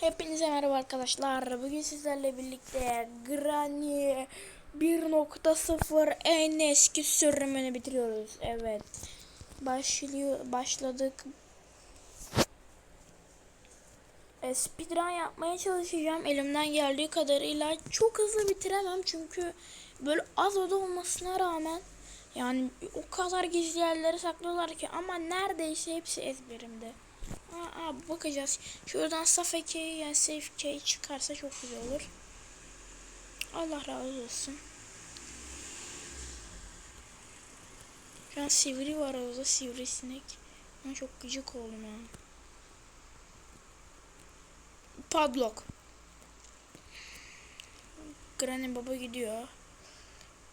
Hepinize merhaba arkadaşlar. Bugün sizlerle birlikte Granny 1.0 en eski sürümünü bitiriyoruz. Evet. Başlıyor başladık. E, speedrun yapmaya çalışacağım. Elimden geldiği kadarıyla çok hızlı bitiremem çünkü böyle az oda olmasına rağmen yani o kadar gizli yerleri saklıyorlar ki ama neredeyse hepsi ezberimde. Aa, aa, bakacağız. Şuradan safe key yani safe key çıkarsa çok güzel olur. Allah razı olsun. Şu an sivri var orada sivrisinek. Ben çok gıcık oldum ya. Padlock. Granny baba gidiyor.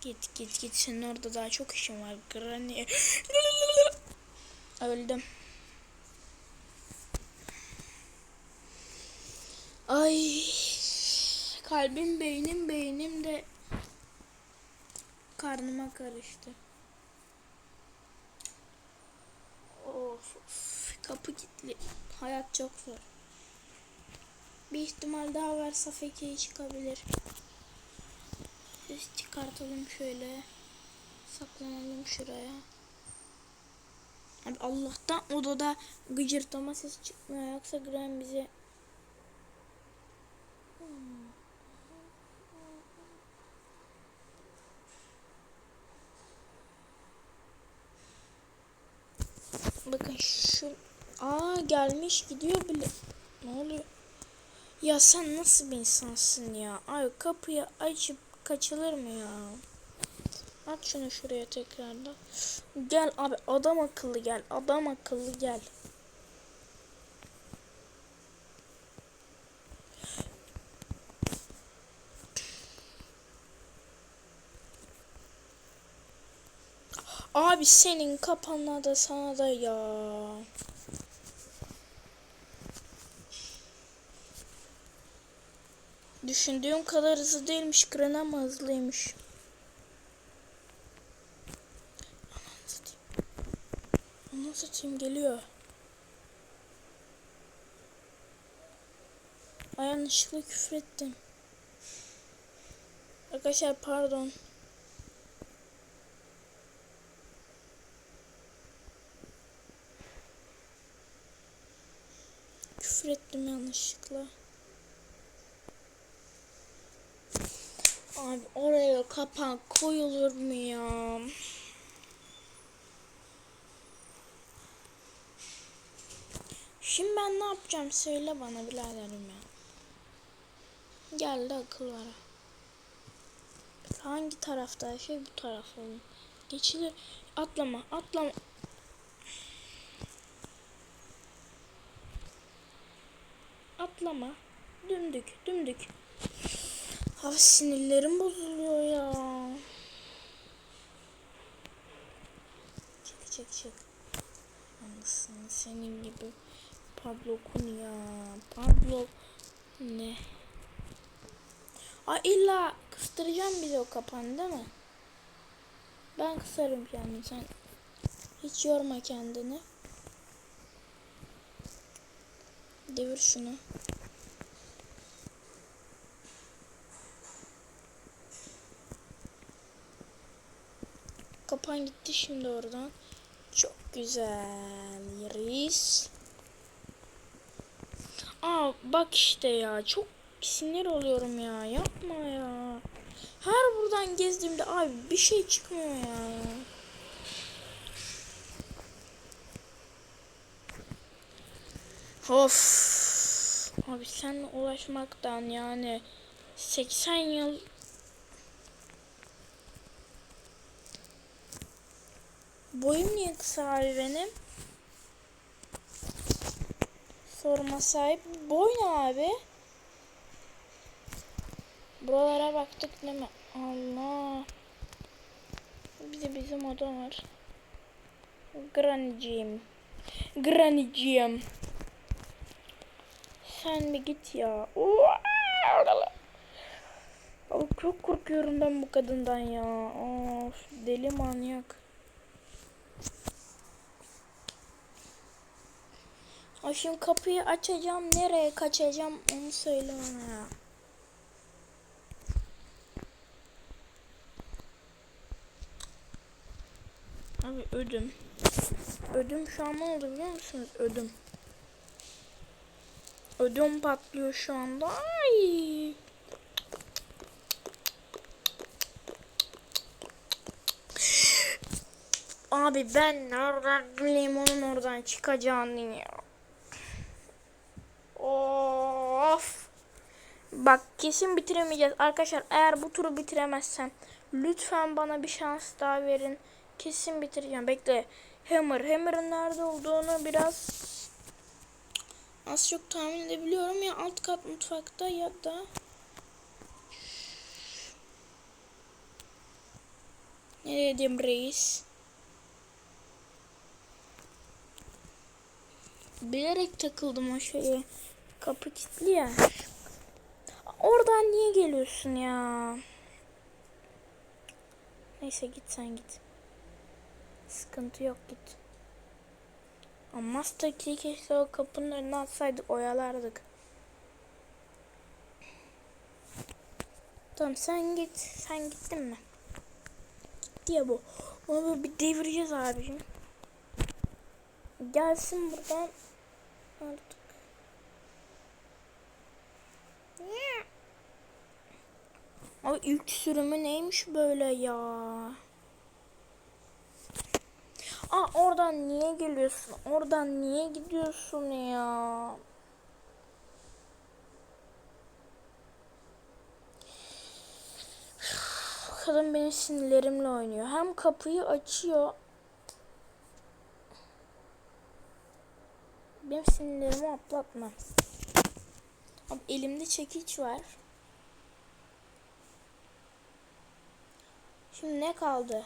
Git git git senin orada daha çok işin var. Granny. Öldüm. Ay kalbim beynim beynim de karnıma karıştı. Of, of kapı kilitli. Hayat çok zor. Bir ihtimal daha varsa Feke'yi çıkabilir. Biz çıkartalım şöyle. Saklanalım şuraya. Abi Allah'tan odada gıcırtama ses çıkmıyor. Yoksa Graham bizi Bakın şu Aa gelmiş gidiyor bile. Ne oluyor? Ya sen nasıl bir insansın ya? Ay kapıyı açıp kaçılır mı ya? Aç şunu şuraya tekrardan. Gel abi adam akıllı gel. Adam akıllı gel. Abi senin kapanına da sana da ya. Düşündüğüm kadar hızlı değilmiş. Kren ama hızlıymış. Aman satayım. Geliyor. Ay yanlışlıkla küfrettim. Arkadaşlar pardon. Küfür ettim yanlışlıkla. Abi oraya kapan koyulur mu ya? Şimdi ben ne yapacağım söyle bana biraderim ya. Geldi akıllara. Hangi tarafta şey bu taraf olun. Geçilir. Atlama atlama. Atlama. Dümdük dümdük. Abi sinirlerim bozuluyor ya. Çık çık çık. Anasını senin gibi. Pablo Kun ya. Pablo ne? Aa illa kıstıracağım bizi o kapan değil mi? Ben kısarım kendimi sen. Hiç yorma kendini. Devir şunu. Kapan gitti şimdi oradan. Çok güzel. Yeriz. Aa bak işte ya. Çok sinir oluyorum ya. Yapma ya. Her buradan gezdiğimde abi bir şey çıkmıyor ya. Of. Abi seninle ulaşmaktan yani 80 yıl Boyum niye kısa abi benim? Sorma sahip. Boy ne abi? Buralara baktık değil mi? Allah. Bir de bizim oda var. Granny'ciğim. Granny'ciğim. Sen bir git ya. Abi çok korkuyorum ben bu kadından ya. Of deli manyak. Ay şimdi kapıyı açacağım. Nereye kaçacağım onu söyle bana ya. Abi ödüm. Ödüm şu an ne oldu biliyor musunuz? Ödüm. Ödüm patlıyor şu anda. Ay. Abi ben nereden bileyim onun oradan çıkacağını ya. Of. Bak kesin bitiremeyeceğiz. Arkadaşlar eğer bu turu bitiremezsem lütfen bana bir şans daha verin. Kesin bitireceğim. Bekle. Hammer. Hammer'ın nerede olduğunu biraz az çok tahmin edebiliyorum. Ya alt kat mutfakta ya da Nereye diyeyim reis? Bilerek takıldım o şeye. Kapı kilitli ya. Oradan niye geliyorsun ya? Neyse git sen git. Sıkıntı yok git. Ama Master Key keşke o kapının önüne atsaydık oyalardık. Tamam sen git. Sen gittin mi? Gitti ya bu. Onu bir devireceğiz abicim. Gelsin buradan artık. Ay ilk sürümü neymiş böyle ya? Aa oradan niye geliyorsun? Oradan niye gidiyorsun ya? Kadın benim sinirlerimle oynuyor. Hem kapıyı açıyor. Benim sinirlerimi atlatma. Abi elimde çekiç var. Şimdi ne kaldı?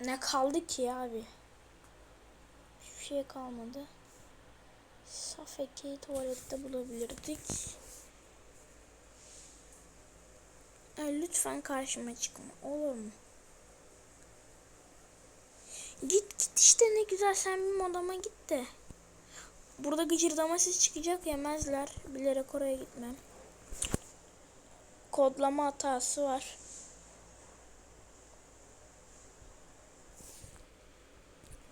Ne kaldı ki abi? Hiçbir şey kalmadı. Safekeyi tuvalette bulabilirdik. Ya lütfen karşıma çıkma. Olur mu? Git git işte ne güzel sen benim odama git de. Burada gıcırdama ses çıkacak yemezler. Bilerek oraya gitmem. Kodlama hatası var.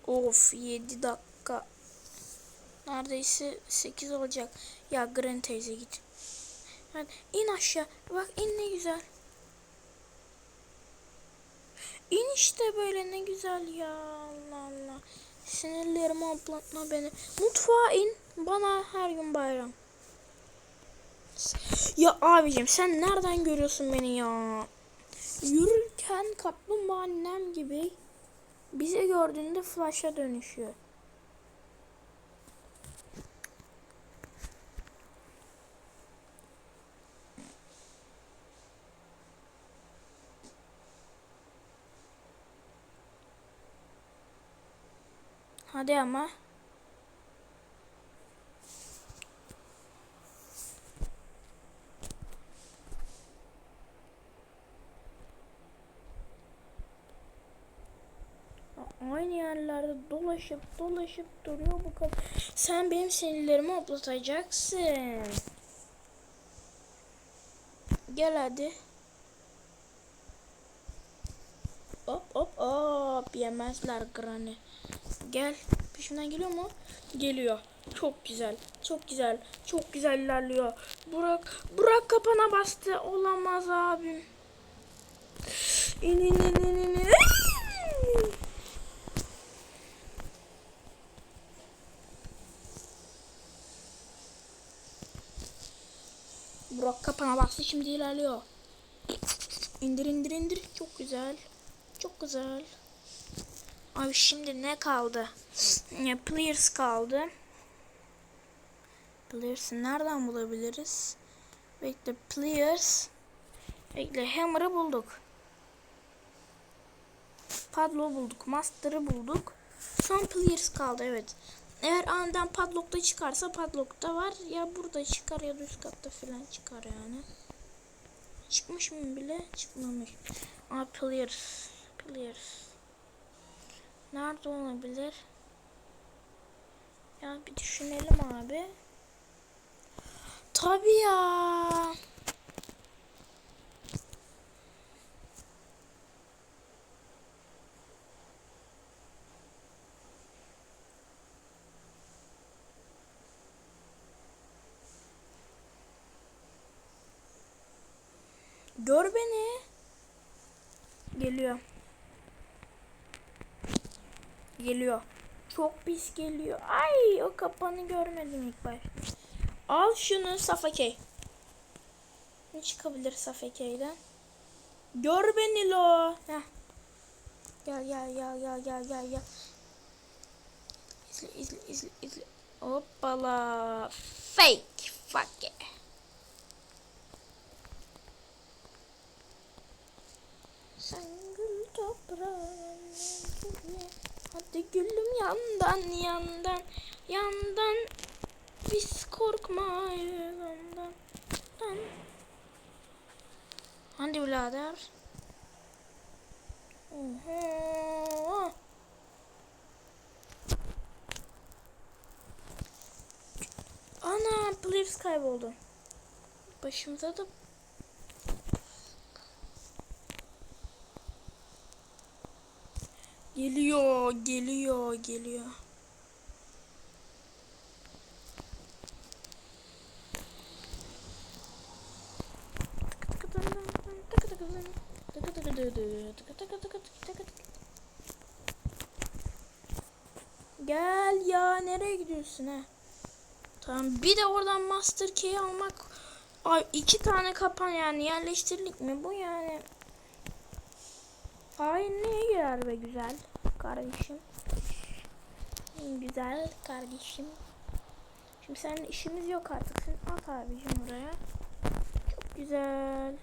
Of 7 dakika. Neredeyse 8 olacak. Ya Gren teyze git. Yani in aşağı. Bak in ne güzel. İn işte böyle ne güzel ya. Allah Allah. Sinirlerimi atlatma beni. Mutfağa in. Bana her gün bayram. Ya abicim sen nereden görüyorsun beni ya? Yürürken kaplumbağa annem gibi bizi gördüğünde flash'a dönüşüyor. Hadi ama. Dolaşıp dolaşıp duruyor bu kadar. Sen benim sinirlerimi hoplatacaksın. Gel hadi. Hop hop hop yemezler Granny. Gel. Peşimden geliyor mu? Geliyor. Çok güzel. Çok güzel. Çok güzel ilerliyor. Burak. Burak kapana bastı. Olamaz abim. İn in in in. in. Burak kapana bastı. Şimdi ilerliyor. İndir indir indir. Çok güzel. Çok güzel. Abi şimdi ne kaldı? Ya Players kaldı. Players'ı nereden bulabiliriz? Bekle Players. Bekle Hammer'ı bulduk. Padlock'u bulduk. Master'ı bulduk. Son Players kaldı evet. Eğer aniden Padlock'ta çıkarsa Padlock'ta var. Ya burada çıkar ya da üst katta falan çıkar yani. Çıkmış mı bile? Çıkmamış. Aa Players. Players. Nerede olabilir? Ya bir düşünelim abi. Tabii ya. Gör beni. Geliyor. Geliyor. Çok pis geliyor. Ay o kapanı görmedim ilk baş. Al şunu Safake. Ne çıkabilir Safake'den? Gör beni lo. Heh. Gel gel gel gel gel gel gel. İzle izle izle izle. Hoppala. Fake. Fuck it. Sen gül toprağın gülü. Hadi gülüm yandan yandan yandan biz korkma yandan. Dan. Hadi birader. Oho. Ana Blips kayboldu. Başımıza da Geliyor, geliyor, geliyor. Gel ya nereye gidiyorsun ha? Tamam bir de oradan master key almak Ay iki tane kapan yani yerleştirdik mi bu yani Hainliğe girer be güzel kardeşim. Güzel kardeşim. Şimdi senin işimiz yok artık. Sen at abicim buraya. Çok güzel.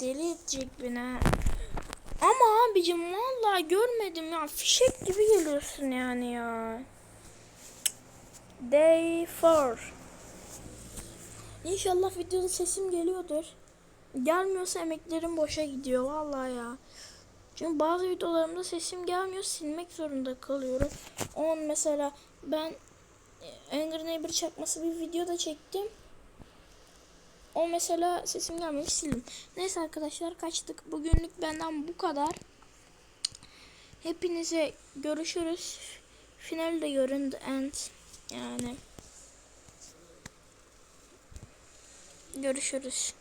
Deli edecek beni. Ama abicim vallahi görmedim ya. Fişek gibi geliyorsun yani ya. Day 4. İnşallah videoda sesim geliyordur. Gelmiyorsa emeklerim boşa gidiyor vallahi ya. Çünkü bazı videolarımda sesim gelmiyor silmek zorunda kalıyorum. On mesela ben e, Angry Neighbor çakması bir video da çektim. O mesela sesim gelmemiş sildim. Neyse arkadaşlar kaçtık. Bugünlük benden bu kadar. Hepinize görüşürüz. Finalde görün the end. Yani. Görüşürüz.